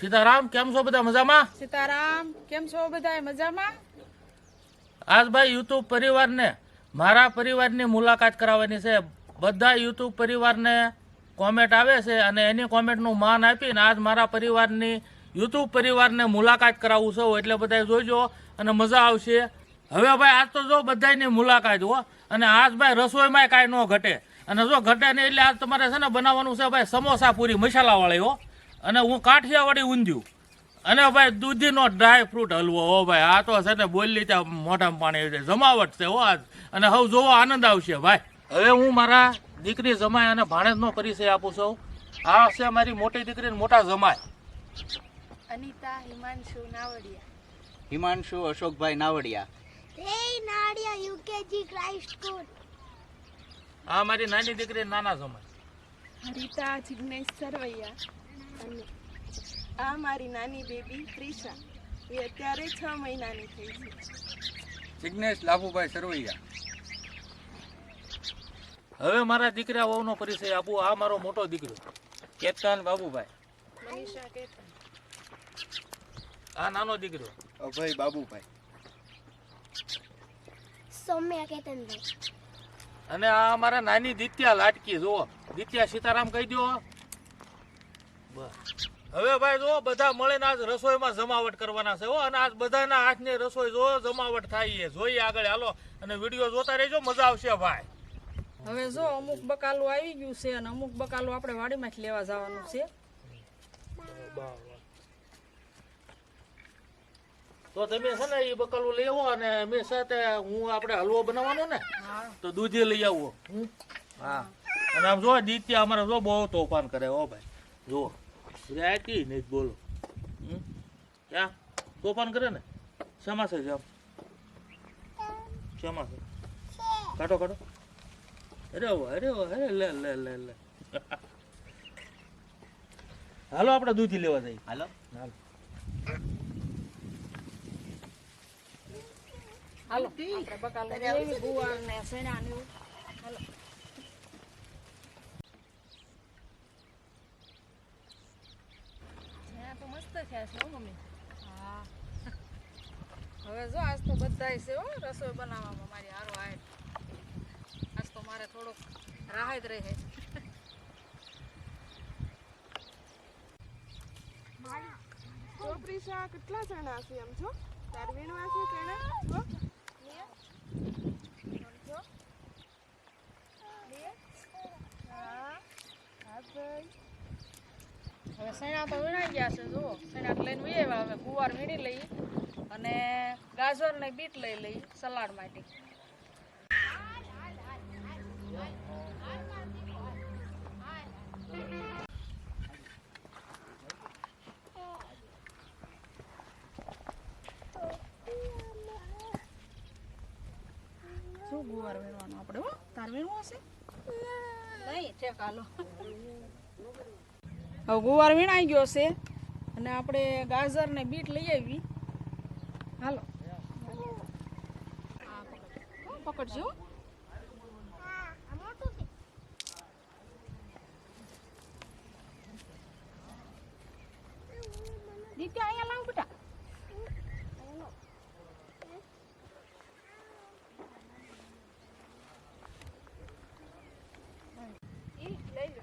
સીતારામ. કેમ છો બધા મજામાં? સીતારામ કેમ છો બધા મજામાં? આજ ભાઈ યુટ્યુબ પરિવારને મારા પરિવારની મુલાકાત કરાવવાની છે. બધા યુટ્યુબ પરિવારને કોમેન્ટ આવે છે અને એની કોમેન્ટનું માન આપીને આજ મારા પરિવારની યુટ્યુબ પરિવારને મુલાકાત કરાવું છું. એટલે બધા જોજો અને મજા આવશે. હવે ભાઈ આજ તો જો બધાની મુલાકાત હો. અને આજ ભાઈ રસોઈમાં કાંઈ ન ઘટે. અને જો ઘટે નહીં એટલે આ તમારે છે ને બનાવવાનું છે ભાઈ સમોસા પૂરી મસાલાવાળી હો. અને હું કાઠિયાવાડી ઊંધિયું. અને ભાઈ દૂધીનો ડ્રાય ફ્રૂટ હલવો હો ભાઈ. આ તો છે ને બોલી ત્યાં મોઢામાં પાણી છે જમાવટ છે હો આજ. અને હવે જોવો આનંદ આવશે ભાઈ. હવે હું મારા દીકરી જમાય અને ભાણેજનો પરિચય આપું છું. આ છે મારી મોટી દીકરી મોટા જમાય. અનિતા હિમાંશુ નાવડિયા. હિમાંશુ અશોકભાઈ નાવડિયા. હે નાડિયા યુકેજી ક્રાઇસ્ટ School. આ મારી નાની દીકરી ને નાના જમાય હરિતા જિગ્નેશ સરવૈયા અને આ મારી નાની બેબી ત્રિષા. એ અત્યારે છ મહિનાની થઈ છે. જિગ્નેશ લાભુભાઈ સરવૈયા. હવે મારા દીકરા વહુનો પરિચય આપું. આ મારો મોટો દીકરો. કેતન બાબુભાઈ. મનીષા કેતન આ નાનો દીકરો. અભય બાબુભાઈ. સૌમ્યા કેતનભાઈ. અને આ અમારા નાની દિત્યા લાટકી જુઓ. દિત્યા સીતારામ કહી દો બસ હવે ભાઈ જો બધા મળીને આજ રસોઈમાં જમાવટ કરવાના છે હો. અને આજ બધાના હાથની રસોઈ જો જમાવટ થાય છે. જોઈએ આગળ હાલો. અને વીડિયો જોતા રહેજો મજા આવશે ભાઈ. હવે જો અમુક બકાલું આવી ગયું છે અને અમુક બકાલું આપણે વાડીમાંથી લેવા જવાનું છે. તો તમે છે ને એ બકલું લઈ આવો અને મેં સાથે હું આપણે હલવો બનાવવાનો ને તો દૂધી લઈ આવો. હા? અને આમ જો દિત્યા અમારે જો બહુ તોફાન કરે હો ભાઈ. જુઓ રહેતી નહીં બોલો. હમ? ક્યાં? તોફાન કરે ને? શેમાં છે જામ શેમાં છે? કાઢો કાઢો. અરે વાહ અરે અરે લે લે લે લે. હાલો આપણે દૂધી લેવા જઈએ. હાલો. હાલો. હાલો. મસ્ત થયા છે મમ્મી. હા. હવે જો આજ તો બધા છે હો રસોઈ બનાવવામાં મારી હારો આય આજ તો મારે થોડોક રાહત રહે. શાક કેટલા જણા છે એમ છો તાર વીણવા છે કેણા હવે સૈણા તો વીણાઈ ગયા છે, જુઓ. સૈણા લઈને વી આવ્યા હવે ગુવાર વીણી લઈ અને ગાજર ને બીટ લઈ લઈ સલાડ માટે. હવે ગુવાર વીણાઈ ગયો છે અને આપણે ગાજર ને બીટ લઈ આવી. હાલો. પકડજો હો. દીદી અહીંયા લાવ બેટા ઈ લઈ લો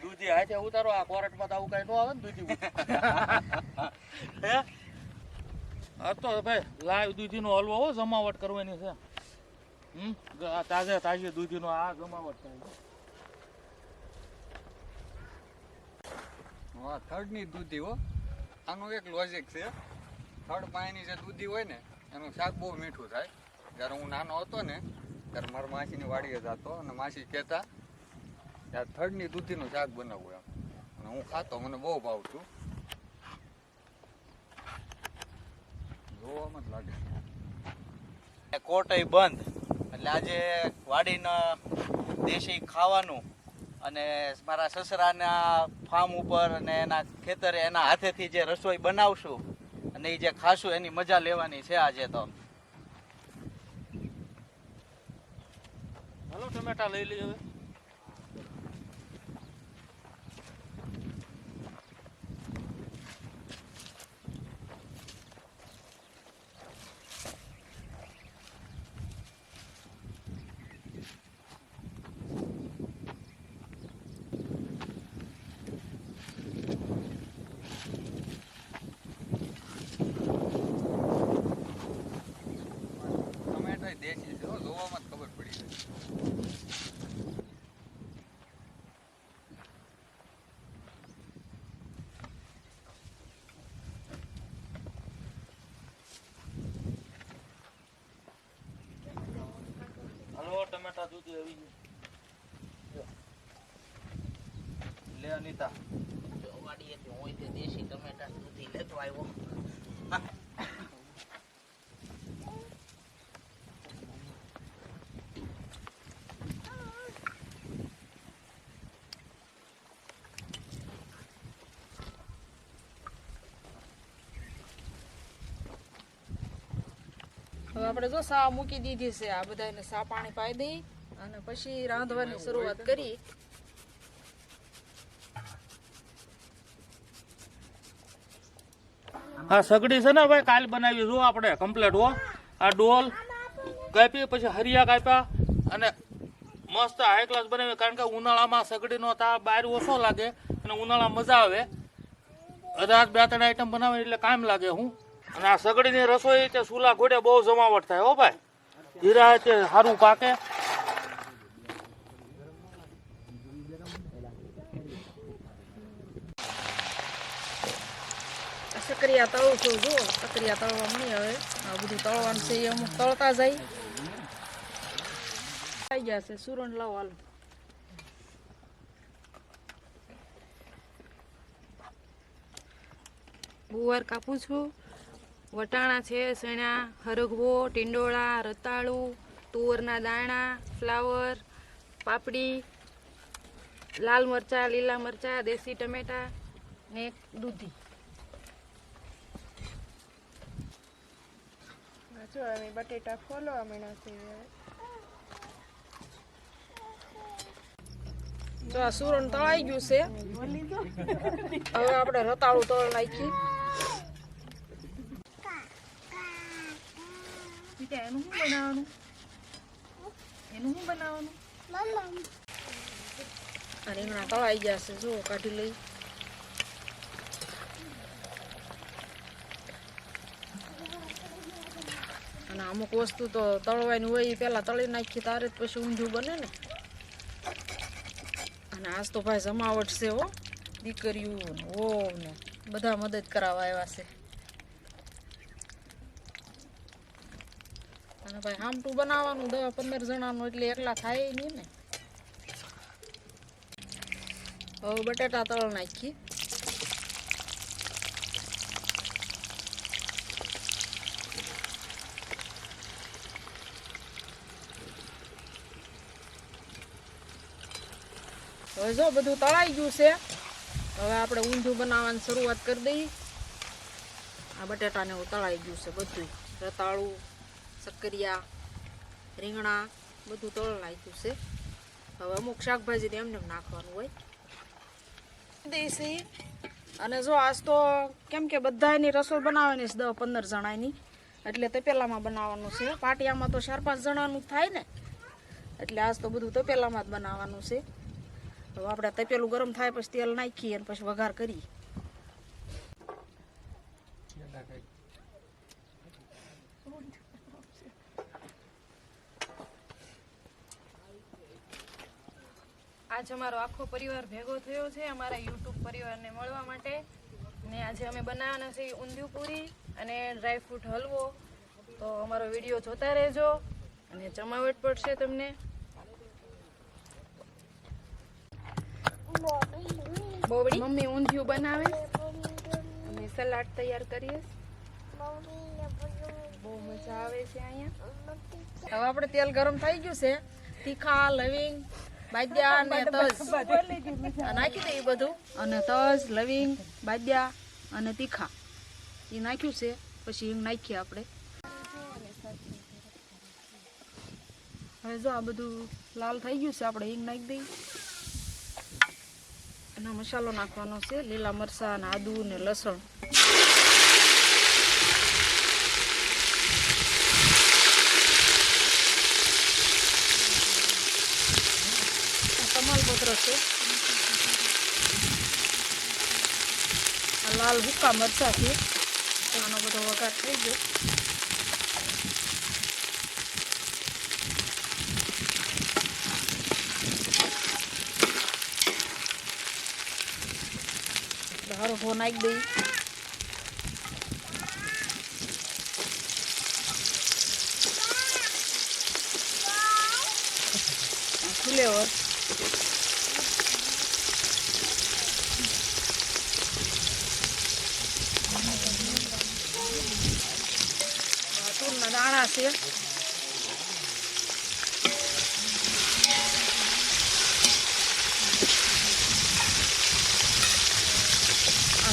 દૂધી હાથે ઉતારો આ કોરટમાં તો આવું કઈ ન આવે ને દૂધી હે? આ તો ભાઈ લાઈવ દૂધીનો હલવો હો જમાવટ કરવાની છે. હમ? તાજે તાજી દૂધીનો આ જમાવટ થાય. હા થર્ડની દૂધી હો. આનું એક લોજિક છે. થર્ડ પાણીની જે દૂધી હોય ને એનું શાક બહુ મીઠું થાય. જ્યારે હું નાનો હતો ને ત્યારે મારા માસીની વાડીએ જતો અને માસી કહેતા આ થડની દૂધીનું શાક બનાવવું એમ. અને હું ખાતો મને બહુ ભાવ છું જોવામાં જ લાગે. કોટય બંધ. એટલે આજે વાડીના દેશી ખાવાનું અને મારા સસરાના ફાર્મ ઉપર અને એના ખેતરે એના હાથેથી જે રસોઈ બનાવશું અને એ જે ખાશું એની મજા લેવાની છે આજે તો. હાલો ટમેટા લઈ લઈએ હવે ટમેટા દેશી છે હો, જોવામાં જ ખબર પડી જાય હાલો ટમેટા આવી લે અનિતા. વાડીએથી હું તે દેશી ટમેટા દૂધી લેતો આવ્યો. આપણે જો સા મૂકી દીધી છે આ બધાને સા પાણી પાઈ દઈ અને પછી રાંધવાની શરૂઆત કરી. આ સગડી છે ને ભાઈ, કાલ બનાવી. જો આપણે કમ્પ્લેટ હો. આ ડોલ કાપી પછી હરિયા કાપ્યા અને મસ્ત હાઈ ક્લાસ બનાવી. કારણ કે ઉનાળામાં સગડીનો તાપ બહાર ઓછો લાગે અને ઉનાળામાં મજા આવે. કદાચ બે ત્રણ આઈટમ બનાવે એટલે કામ લાગે, હું. અને આ સગડીની રસોઈ તે સુલા ઘોડે બહુ જમાવટ થાય, હો ભાઈ. જીરા તે સારું પાકે. સક્રિયા તળું છું જો સક્રિયા તળવા નહીં હવે. આ બધું તળવાનું છે, એ અમુક તળતા જાય. થઈ ગયા છે સુરણ લાવો હાલ. બુવાર કાપું છું. વટાણા છે સણા હરગવો ટીંડોળા રતાળું તુવરના દાણા ફ્લાવર પાપડી લાલ મરચા લીલા મરચા દેશી ટમેટા ને દૂધી. જો અમે બટેટા ફોલવા માંડ્યા છે તો આ સુરણ તળાઈ ગયું છે. હવે આપણે રતાળું તળ નાખી. બીટા એનું શું બનાવવાનું? એનું શું બનાવવાનું? અને હમણાં ગયા છે જો કાઢી લઈ. અને અમુક વસ્તુ તો તળવાની હોય, એ પહેલા તળી નાખી, તારે જ પછી ઊંધું બને ને. અને આજ તો ભાઈ જમાવટ છે, હો. દીકરીઓ ને વહુ ને બધા મદદ કરાવવા આવ્યા છે. અને ભાઈ હામટું બનાવવાનું દવા પંદર જણાનું એટલે એકલા થાય નહીં ને. હવે બટેટા તળ નાખી હવે જો બધું તળાઈ ગયું છે, હવે આપણે ઊંધિયું બનાવવાની શરૂઆત કરી દઈએ. આ બટેટાને તળાઈ ગયું છે બધું રતાળું સક્કરિયા રીંગણા બધું તળ નાખ્યું છે. હવે અમુક શાકભાજી એમને નાખવાનું હોય. દેશી. અને જો આજ તો કેમ કે બધાની રસોઈ બનાવવાની છે દસ પંદર જણાની એટલે તપેલામાં બનાવવાનું છે. પાટિયામાં તો ચાર પાંચ જણાનું થાય ને. એટલે આજ તો બધું તપેલામાં જ બનાવવાનું છે. હવે આપણે તપેલું ગરમ થાય પછી તેલ નાખીએ અને પછી વઘાર કરીએ. આજ અમારો આખો પરિવાર ભેગો થયો છે અમારા યુટ્યુબ પરિવારને મળવા માટે. ને આજે અમે બનાવવાના છે ઊંધિયું પૂરી અને ડ્રાયફ્રૂટ હલવો. તો અમારો વીડિયો જોતા રહેજો અને જમાવટ પડશે તમને. બોવડી મમ્મી ઊંધિયું બનાવે. અને સલાડ તૈયાર કરીએ. બહુ મજા આવે છે અહીંયા. હવે આપણે તેલ ગરમ થઈ ગયું છે. તીખા, લવિંગ અને તજ. આ નાખી દઈએ બધું. અને તજ લવિંગ બાજ્યા અને તીખા. એ નાખ્યું છે પછી હિંગ નાખીએ આપણે. હવે જો આ બધું લાલ થઈ ગયું છે આપણે હિંગ નાખી દઈએ. અને મસાલો નાખવાનો છે લીલા મરચાં અને આદુ ને લસણ આ તમાલપત્ર છે. લાલ ભૂકા મરચા છે. આનો બધો વઘાર થઈ ગયો. હારો ફોન આવી દઈ ફુલેવર તૂરના દાણા છે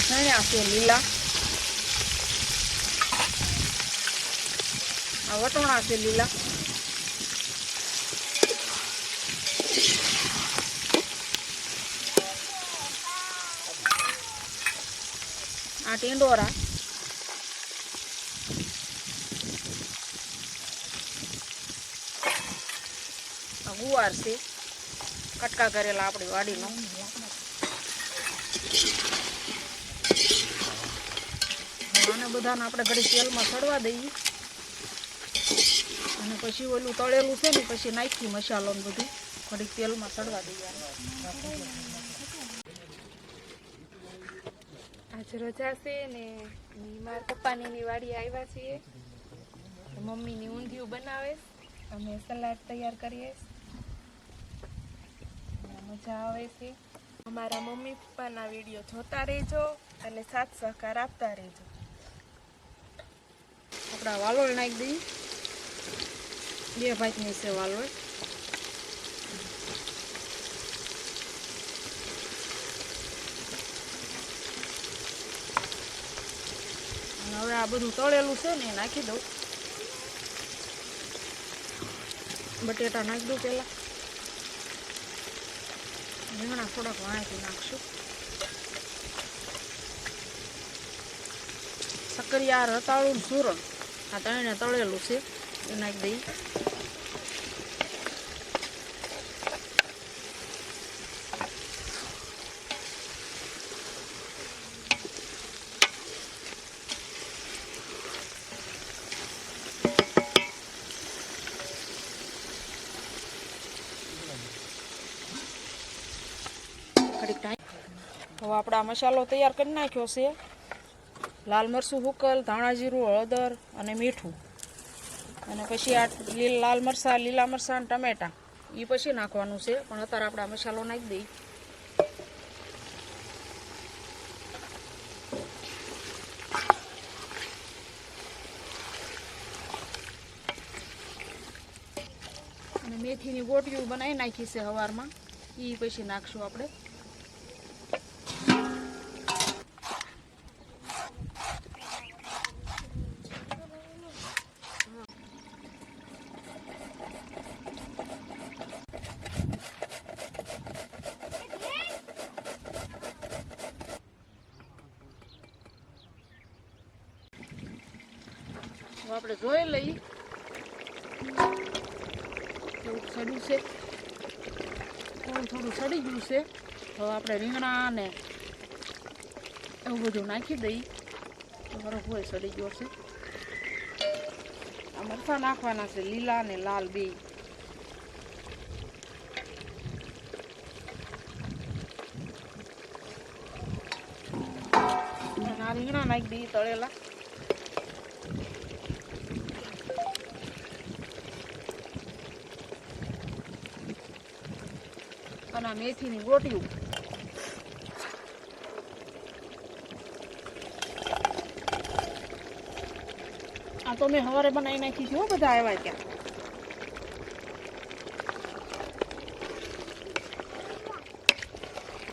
સણ્યા છે લીલા આ વટોણા છે લીલા આ ટીંડોરા ગુવાર છે કટકા કરેલા આપણી વાડીનો આને બધાને આપણે ઘડી તેલમાં સડવા દઈએ. અને પછી ઓલું તળેલું છે ને, પછી નાખી મસાલો બધું. ઘડી તેલમાં સડવા દઈએ આજે રજા છે ને મારા પપ્પાની વાડી આવ્યા છીએ. મમ્મીની ઊંધિયું બનાવે. અમે સલાડ તૈયાર કરીએ. અને મજા આવે છે. અમારા મમ્મી પપ્પાના વીડિયો જોતા રહેજો અને સાથ સહકાર આપતા રહેજો. આપણા વાલોળ નાખી દઈએ. બે ભાતની છે વાલોળ. હવે આ બધું તળેલું છે ને નાખી દઉં. બટેટા નાખી દઉં પહેલાં. રીંગણા થોડાક વાણાથી નાખશું. સક્કરિયા, રતાળું સુરણ આ ત્રણે તળેલું છે એ નાખી દઈ ઘડીક ટાઈમ હવે આપણે આ મસાલો તૈયાર કરી નાખ્યો છે લાલ મરચું હુકલ, ધાણા જીરું, હળદર અને મીઠું. અને પછી આ લીલ, લાલ મરચાં, લીલા મરચાં અને ટમેટાં. એ પછી નાખવાનું છે, પણ અત્યારે આપણે મસાલો નાખી દઈએ. અને મેથીની ગોટીઓ બનાવી નાખી છે સવારમાં એ પછી નાખશું આપણે. હવે આપણે જોઈ લઈ કેવું સડ્યું છે. થોડું થોડું સડી ગયું છે? હવે આપણે રીંગણા ને એવું બધું નાખી દઈએ. તો બરફ હોય સડી ગયો છે. આ મરચાં નાખવાના છે, લીલા ને લાલ બે. રીંગણા નાખી દઈએ તળેલા. અને મેથીની ગોટીયું આ તો મેં સવારે બનાવી નાખી છે બધા આવ્યા ત્યાં.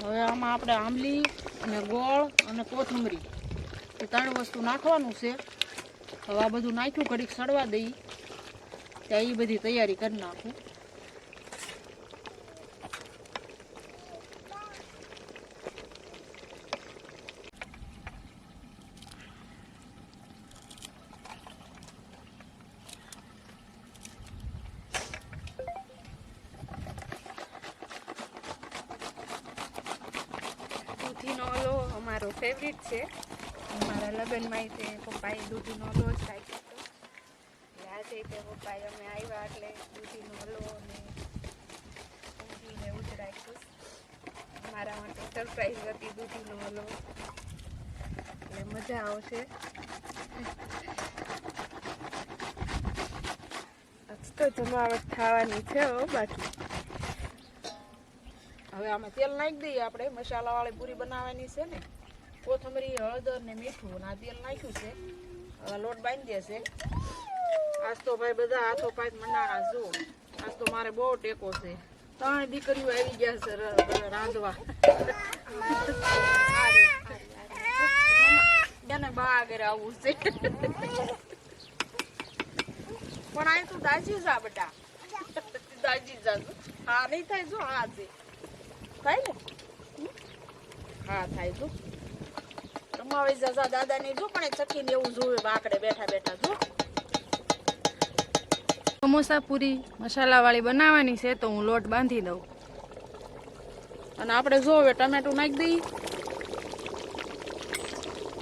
હવે આમાં આપણે આંબલી અને ગોળ અને કોથમરી. એ ત્રણ વસ્તુ નાખવાનું છે. હવે આ બધું નાખ્યું, ઘડીક સડવા દઈ. ત્યાં એ બધી તૈયારી કરી નાખું દૂધીનો ઓલો અમારો ફેવરિટ છે અમારા તે પપ્પાએ દૂધીનો ઓલો જ ખાઈ હતો. એટલે આજે તે પપ્પાએ અમે આવ્યા એટલે દૂધીનો ઊંધિયું ને એવું જ રાખ્યું મારા માટે સરપ્રાઈઝ હતી દૂધીનો હલવો એટલે મજા આવશે. તો જમાવટ થવાની છે હો બાકી. હવે આમાં તેલ નાખી દઈએ આપણે. મસાલાવાળી પૂરી બનાવવાની છે ને. કોથમરી, હળદર ને મીઠું આ તેલ નાખ્યું છે. લોટ બાંધી દેશે. આજ તો ભાઈ બધા હાથો પાંચ મંડાણા જો આજ તો મારે બહુ ટેકો છે. ત્રણ દીકરીઓ આવી ગયા છે રાંધવા. એને બા આગળ આવવું છે. પણ આ તું દાજી જા બેટા. દાજી જો. હા, નહીં થાય જો, હા છે. થાય ને? હા, થાય જો. રમાવી જાજા દાદા ને જો, પણ ચકીને એવું જોયું બાકડે બેઠા બેઠા, જો. સમોસા પૂરી મસાલાવાળી બનાવવાની છે, તો હું લોટ બાંધી દઉં. અને આપણે જો હવે ટમેટું નાખી દઈ.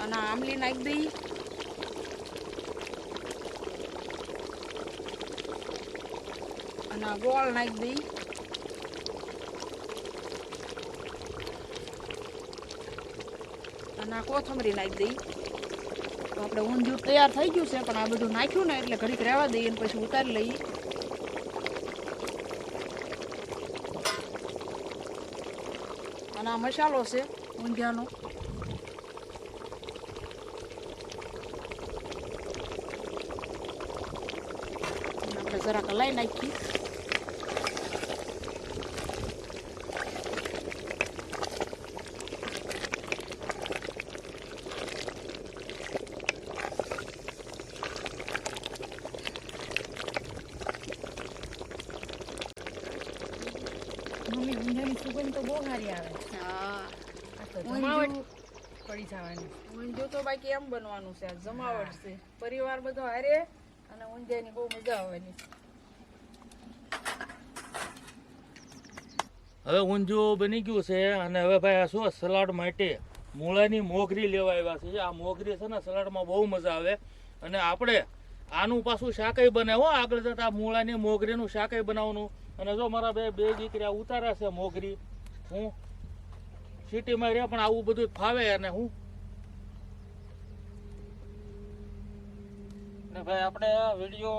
અને આમલી નાખી દઈ. અને ગોળ નાખી દઈ. અને આ નાખી દઈ. તો આપણે ઊંધિયું તૈયાર થઈ ગયું છે, પણ આ બધું નાખ્યું ને એટલે ઘડીક રહેવા દઈએ અને પછી ઉતારી લઈએ. અને આ મસાલો છે ઊંધિયાનો. આપણે જરાક લઈ નાખી મમ્મી ઊંધાની સુગંધ તો બહુ સારી આવે હા આ તો ઊંધિયું જમાવટ પડી જવાની એમ બનવાનું છે જમાવટ છે. પરિવાર બધો હારે અને ઊંધિયાની બહુ મજા આવવાની હવે ઊંધિયું બની ગયું છે અને હવે ભાઈ આ શું સલાડ માટે મૂળાની મોગરી લેવા આવ્યા છે. આ મોગરી છે ને સલાડમાં બહુ મજા આવે. અને આપણે આનું પાછું શાકય બને હો આગળ જતા મૂળાની મોગરીનું શાકય બનાવવાનું. અને જો મારા બે બે દીકરા ઉતારા છે મોગરી હું સિટીમાં રહે પણ આવું બધું ફાવે અને હું ને ભાઈ આપણે વીડિયો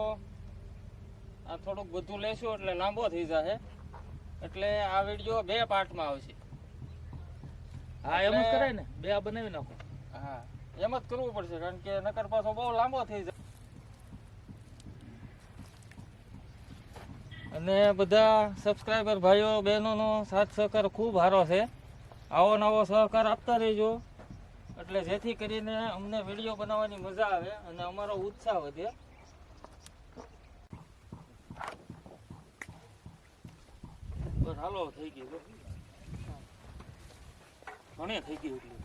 આ થોડુંક બધું લેશું એટલે લાંબો થઈ જશે એટલે આ વીડિયો બે પાર્ટમાં આવશે. હા એમ જ કરાય ને. બે આ બનાવી નાખો. હા એમ જ કરવું પડશે કારણ કે નકર પાછો બહુ લાંબો થઈ જાય. અને બધા સબસ્ક્રાઈબર ભાઈઓ બહેનોનો સાથ સહકાર ખૂબ સારો છે. આવો નવો સહકાર આપતા રહેજો. એટલે જેથી કરીને અમને વીડિયો બનાવવાની મજા આવે અને અમારો ઉત્સાહ વધે. બસ હાલો થઈ ગયું ઘણી થઈ ગયું એટલું.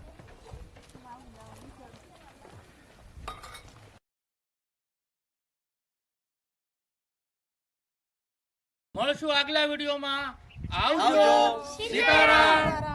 મળશું આગલા વિડીયોમાં. આવજો. સીતારામ.